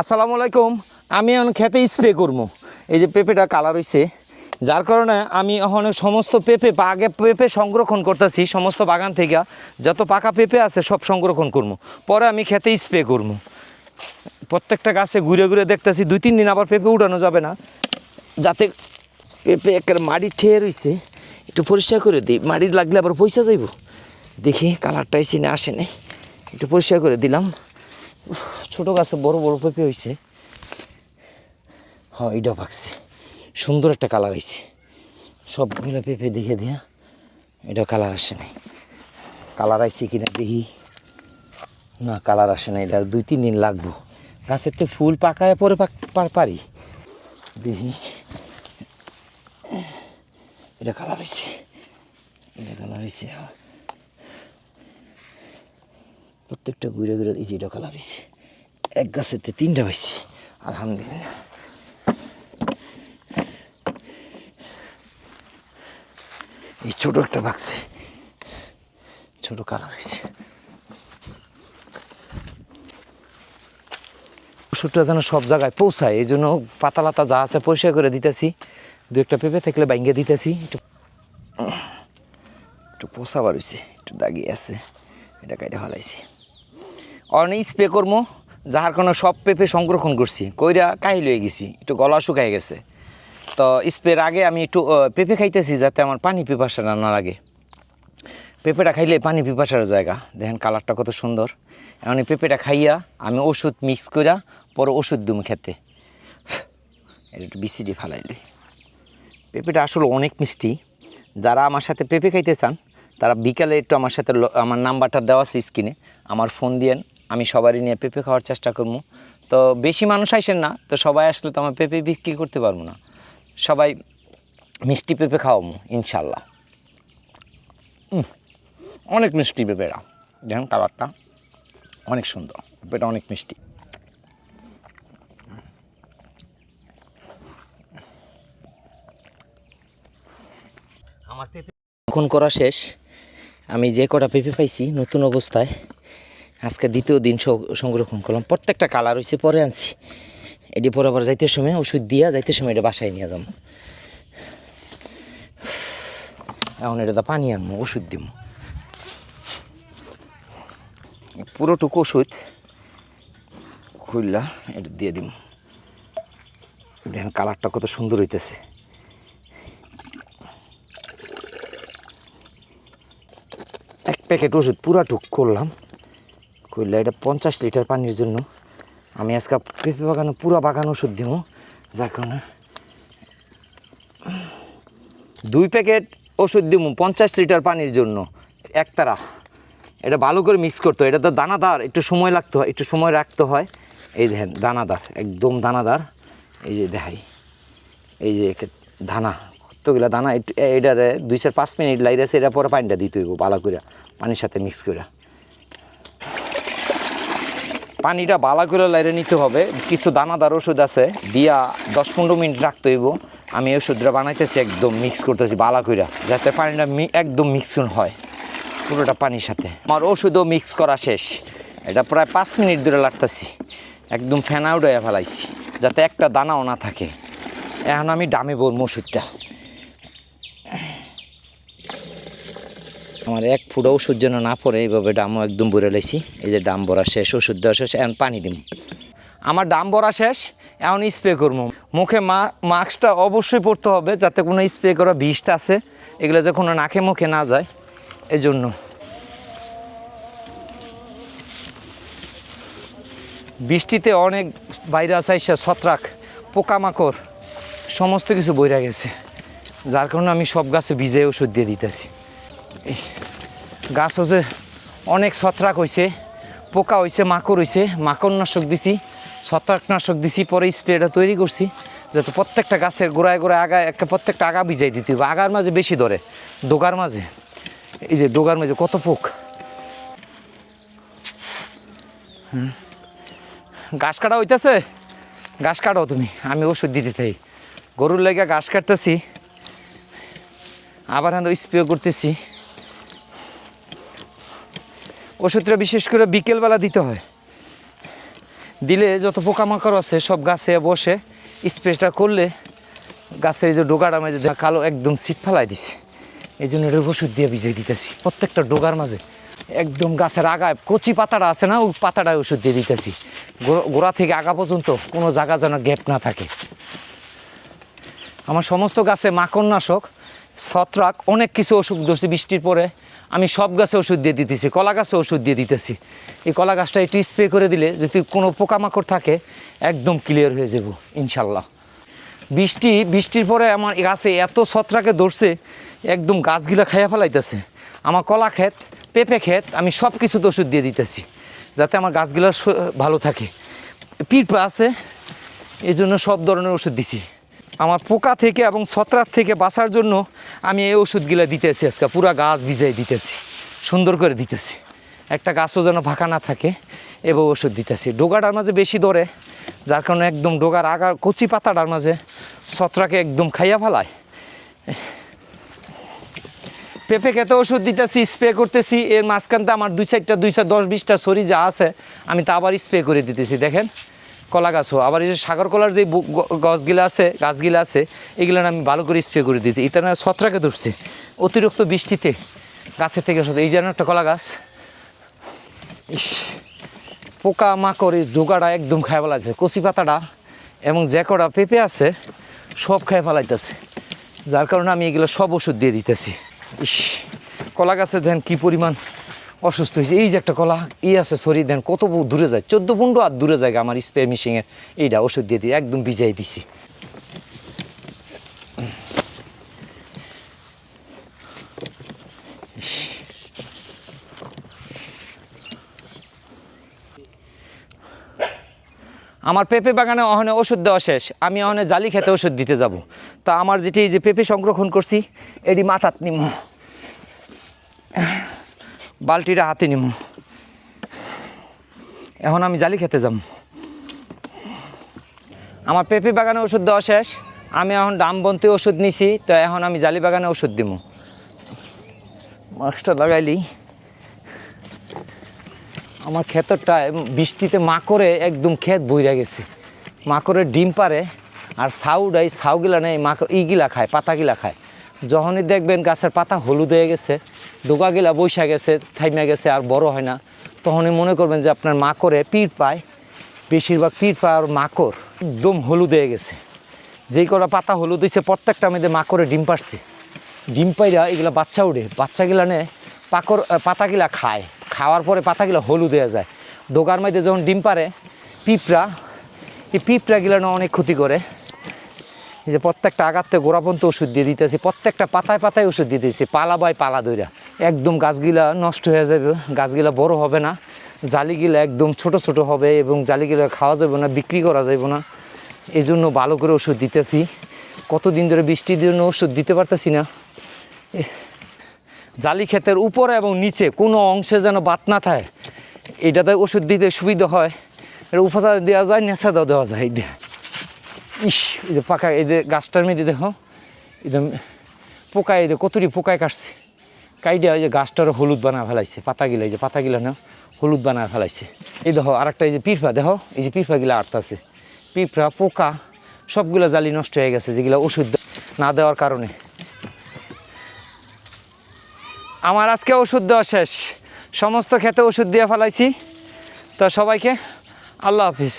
আসসালামু আলাইকুম। আমি এখন খেতে স্প্রে করব। এই যে পেঁপেটা কালার হয়েছে যার কারণে আমি এখন সমস্ত পেঁপে আগে পেঁপে সংরক্ষণ করতেছি, সমস্ত বাগান থেকে। যত পাকা পেঁপে আছে, সব সংরক্ষণ করব। পরে আমি খেতে স্প্রে করব। প্রত্যেকটা গাছে ঘুরে ঘুরে দেখতেছি, দুই তিন দিন আবার পেঁপে উঠানো যাবে না। যাতে পেঁপে একের মাটি ঠেয়ে রয়েছে একটু পরিষ্কার করে দিই। মাটি লাগলে আবার পয়সা যাইব। দেখি কালারটাই চিনে আসে নাই। একটু পরিষ্কার করে দিলাম। ছোট গাছে বড় বড় পেঁপে হয়েছে হ্যাঁ এইটাও পাকছে। সুন্দর একটা কালার হয়েছে সবগুলো পেঁপে দেখে দিয়া এটা কালার আসে নাই। কালার আসছে কিনা দেখি। না, কালার আসে না এটা দুই তিন দিন লাগবো। গাছের তো ফুল পাকায় পরে পাক- পার- দেখি। এটা কালার হয়েছে এটা কালার হয়েছে প্রত্যেকটা ঘুরে ঘুরে দিয়েছি এটা হয়েছে এক গাছেতে তিনটা পাইছি। আলহামদুলিল্লাহ। এই ছোট একটা বাক্সে ছোট কালার হয়েছে ওষুধটা যেন সব জায়গায় পৌঁছায়, এই জন্য পাতা লাতা যা আছে পরিষ্কার করে দিতেছি। দু একটা পেঁপে থাকলে বাইঙ্গে দিতেছি। একটু একটু পোষা বাড়ছে একটু দাগিয়ে আছে, এটা কাইটা ফেলাইছি। অনেক স্প্রে করব যাহার কোনো সব পেঁপে সংরক্ষণ করছি। কইরা কাহিল হয়ে গেছি, একটু গলা শুকাই গেছে। তো স্প্রের আগে আমি একটু পেঁপে খাইতেছি যাতে আমার পানি পিপাসা না লাগে। পেঁপেটা খাইলে পানি পিপাসার জায়গা। দেখেন কালারটা কত সুন্দর। এই পেঁপেটা খাইয়া আমি ওষুধ মিক্স কইরা পরে ওষুধ দুম খেতে। এটা একটু বিসিডি ফালাইলি পেঁপেটা আসলে অনেক মিষ্টি। যারা আমার সাথে পেঁপে খাইতে চান, তারা বিকালে একটু আমার সাথে আমার নাম্বারটা দেওয়া আছে স্ক্রিনে। আমার ফোন দিয়েন। আমি সবারই নিয়ে পেঁপে খাওয়ার চেষ্টা করব। তো বেশি মানুষ আইসেন না, তো সবাই আসলে তো আমার পেঁপে বিক্রি করতে পারব না। সবাই মিষ্টি পেঁপে খাওয়াবো, ইনশাল্লাহ। অনেক মিষ্টি পেঁপেরা। দেখেন কালারটা, অনেক সুন্দর, পেঁপেটা অনেক মিষ্টি। আমার পেঁপে করা শেষ। আমি যে কটা পেঁপে পাইছি নতুন অবস্থায় আজকে দ্বিতীয় দিন সংরক্ষণ করলাম। প্রত্যেকটা কালার হয়েছে পরে আনছি। এটি পরে আবার যাইতে সময় ওষুধ দিয়া যাইতে সময় এটা বাসায় নিয়ে যাব। এখন এটা তো পানি আনব, ওষুধ দিব পুরোটুকু ওষুধ খুললা এটা দিয়ে দিব দেখেন কালারটা কত সুন্দর হইতেছে। এক প্যাকেট ওষুধ পুরা টুক করলাম। করলে এটা পঞ্চাশ লিটার পানির জন্য। আমি আজকে পেঁপে বাগানে পুরা বাগান ওষুধ দিব যার কারণে দুই প্যাকেট ওষুধ দিব পঞ্চাশ লিটার পানির জন্য একতারা এটা ভালো করে মিক্স করতে হয় এটা তো দানাদার, একটু সময় লাগতে হয়, একটু সময় রাখতে হয়। এই দেখেন, দানাদার, একদম দানাদার। এই যে দেখাই, এই যে দানা, কতগুলা দানা এটারে দুই চার পাঁচ মিনিট লাইরেছে এটা পরে পানিটা দিতে হইব, ভালো করে পানির সাথে মিক্স করে পানিটা বালা করে লাইরে নিতে হবে। কিছু দানাদার ওষুধ আছে, দিয়া দশ পনেরো মিনিট রাখতে হইব। আমি ওষুধটা বানাইতেছি, একদম মিক্স করতেছি বালা করে যাতে পানিটা একদম মিক্সন হয় পুরোটা পানির সাথে। আমার ওষুধও মিক্স করা শেষ। এটা প্রায় পাঁচ মিনিট ধরে লাগতেছি। একদম ফেনা উঠে ফেলাইছি, যাতে একটা দানাও না থাকে। এখন আমি ডামে বলব ওষুধটা। আমার এক ফুটা ওষুধ যেন না পড়ে, এইভাবে ডামও একদম ভরে লেছি এই যে ডাম ভরা শেষ, ওষুধ দেওয়া শেষ, এখন পানি দিম। আমার ডাম ভরা শেষ, এখন স্প্রে করব মুখে মা, মাস্কটা অবশ্যই পরতে হবে, যাতে কোনো স্প্রে করা বিষটা আছে, এগুলো যে কোনো নাকে মুখে না যায় এই জন্য বৃষ্টিতে অনেক ভাইরাস আইসা, ছত্রাক, পোকামাকড়, সমস্ত কিছু বইরা গেছে। যার কারণে আমি সব গাছে ভিজে ওষুধ দিয়ে দিতেছি। গাছ হচ্ছে অনেক ছত্রাক হয়েছে পোকা হয়েছে মাকড় হয়েছে মাকড় নাশক দিছি ছত্রাক নাশক দিছি, পরে স্প্রেটা তৈরি করছি, যাতে প্রত্যেকটা গাছের গোড়ায় গোড়ায় আগা, একটা প্রত্যেকটা আগা ভিজাই দিতে হবে আগার মাঝে বেশি ধরে, ডোগার মাঝে। এই যে ডোগার মাঝে কত পোক। ঘাস কাটা হইতেছে? ঘাস কাটাও তুমি, আমি ওষুধ দিতে চাই। গরুর লেগে ঘাস কাটতেছি। আবার আমরা স্প্রে করতেছি। ওষুধটা বিশেষ করে বিকেলবেলা দিতে হয়। দিলে যত পোকামাকড় আছে, সব গাছে বসে স্প্রেটা করলে গাছের যে ডোগার মাঝে যা কালো একদম সিট ফেলাই দিছে। এই জন্য এটা ওষুধ দিয়ে ভিজিয়ে দিতেছি। প্রত্যেকটা ডোগার মাঝে একদম গাছের আগায় কচি পাতাটা আছে না, ওই পাতাটায় ওষুধ দিয়ে দিতেছি। গোড়া- গোড়া থেকে আগা পর্যন্ত কোনো জায়গা যেন গ্যাপ না থাকে। আমার সমস্ত গাছে মাকড়নাশক ছত্রাক, অনেক কিছু ওষুধ ধরছি বৃষ্টির পরে। আমি সব গাছে ওষুধ দিয়ে দিতেছি, কলা গাছে ওষুধ দিয়ে দিতেছি। এই কলা গাছটা একটু স্প্রে করে দিলে যদি কোনো পোকামাকড় থাকে, একদম ক্লিয়ার হয়ে যাব, ইনশাল্লাহ। বৃষ্টি, বৃষ্টির পরে আমার গাছে এত ছত্রাকে ধরছে, একদম গাছগুলা খাইয়া ফেলাইতেছে। আমার কলা ক্ষেত, পেঁপে ক্ষেত, আমি সব কিছুতে ওষুধ দিয়ে দিতেছি, যাতে আমার গাছগুলো ভালো থাকে। পিঁপড়া আছে এই জন্য সব ধরনের ওষুধ দিছি। আমার পোকা থেকে এবং ছত্রাক থেকে বাঁচার জন্য আমি এই ওষুধগুলো দিতেছি আজকে, পুরা গাছ ভিজাই দিতেছি, সুন্দর করে দিতেছি। একটা গাছও যেন ফাঁকা না থাকে এবং ওষুধ দিতেছি। ডোগাটার মাঝে বেশি ধরে, যার কারণে একদম ডোগার আগা কচি পাতাটার মাঝে ছত্রাকে একদম খাইয়া ফেলায়। পেঁপে খেতে ওষুধ দিতেছি, স্প্রে করতেছি, এর মাঝখানতে আমার দুই চারটা দুইশো দশ বিশটা সরি যা আছে, আমি তা আবার স্প্রে করে দিতেছি, দেখেন। কলা গাছও আবার এই যে সাগর কলার যে গাছগুলো আছে গাছগুলো আছে, এগুলো আমি ভালো করে স্প্রে করে দিতে এটা না ছত্রাকে ধরছে। অতিরিক্ত বৃষ্টিতে গাছের থেকে এই যেন একটা কলা গাছ। পোকা মাকড় এই ডোগাটা একদম খায় ফেলাইছে। কচি পাতাটা এবং যে কটা পেঁপে আছে, সব খাই ফেলাইতেছে। যার কারণে আমি এগুলো সব ওষুধ দিয়ে দিতেছি। কলা গাছে দেন কী পরিমাণ অসুস্থ হয়েছে। এই যে একটা কলা, ই আছে, সরি, দেন কত দূরে যায়, চোদ্দ পনেরো আর দূরে যায় আমার স্প্রে মেশিনের এইটা ওষুধ দিয়ে দিয়ে একদম ভিজাই দিছি। আমার পেঁপে বাগানে অহনে ওষুধ দেওয়া শেষ। আমি অহনে জালি খেতে ওষুধ দিতে যাব। তা আমার যেটি এই যে পেঁপে সংরক্ষণ করছি, এটি মাথাত নিম। বালতিটা হাতে নিম। এখন আমি জালি খেতে যাব আমার পেঁপে বাগানে ওষুধ দেওয়া শেষ। আমি এখন ডামবন্তি ওষুধ নিছি, তো এখন আমি জালি বাগানে ওষুধ দিব মাস্কটা লাগাইলি। আমার ক্ষেতরটা বৃষ্টিতে মাকড়ে একদম ক্ষেত বইরা গেছে। মাকড়ের ডিম পারে, আর সাউড এই সাউগুলা নেই মাকড় ইগিলা খায়, পাতাগুলা খায়। যখনই দেখবেন গাছের পাতা হলুদ হয়ে গেছে ডোকাগুলা বৈশা গেছে, থাইমা গেছে আর বড় হয় না। তখনই মনে করবেন যে আপনার মাকড়ে পিঠ পায়, বেশিরভাগ পিঠ পায় আর মাকড় একদম হলুদ হয়ে গেছে। যেই কটা পাতা হলুদ হয়েছে প্রত্যেকটা আমাদের মাকড়ে ডিম পারছে ডিম পাইরা এগুলা বাচ্চা উঠে বাচ্চাগুলা নে পাকর পাতাগুলা খায়। খাওয়ার পরে পাতাগুলা হলুদ হয়ে যায়। ডোকার মধ্যে যখন ডিম পারে পিঁপড়া, এই পিঁপড়াগুলা না অনেক ক্ষতি করে। এই যে প্রত্যেকটা আঘাতে গোড়াপন্ত ওষুধ দিয়ে দিতেছে, প্রত্যেকটা পাতায় পাতায় ওষুধ দিয়ে দিতেছি, পালা বাই পালা দইরা একদম গাছগুলা নষ্ট হয়ে যাবে, গাছগুলা বড় হবে না। জালিগুলা একদম ছোট ছোট হবে এবং জালিগুলা খাওয়া যাবে না, বিক্রি করা যাবে না। এই জন্য ভালো করে ওষুধ দিতেছি। কতদিন ধরে বৃষ্টির জন্য ওষুধ দিতে পারতেছি না। জালি ক্ষেতের উপরে এবং নিচে কোনো অংশে যেন বাত না থাকে। এটাতে ওষুধ দিতে সুবিধা হয়। উপচার দেওয়া যায়, নেশা দেওয়া দেওয়া যায়। এটা ইস, এই যে পাকা, এই যে গাছটার মধ্যে দেখো একদম পোকায় এই যে কতটি পোকায় কাটছে। কাইডে ওই যে গাছটার হলুদ বানা ফেলাইছে, পাতাগুলা, এই যে পাতাগুলা না, হলুদ বানা ফেলাইছে। এই দেখো, আরেকটা এই যে পিঁপড়া, দেখো, এই যে পিঁপড়াগুলা আটতাছে। পিঁপড়া, পোকা, সবগুলো জালি নষ্ট হয়ে গেছে, যেগুলা ওষুধ না দেওয়ার কারণে। আমার আজকে ওষুধ দেওয়া শেষ। সমস্ত খেতে ওষুধ দিয়ে ফেলাইছি। তো সবাইকে আল্লাহ হাফিজ।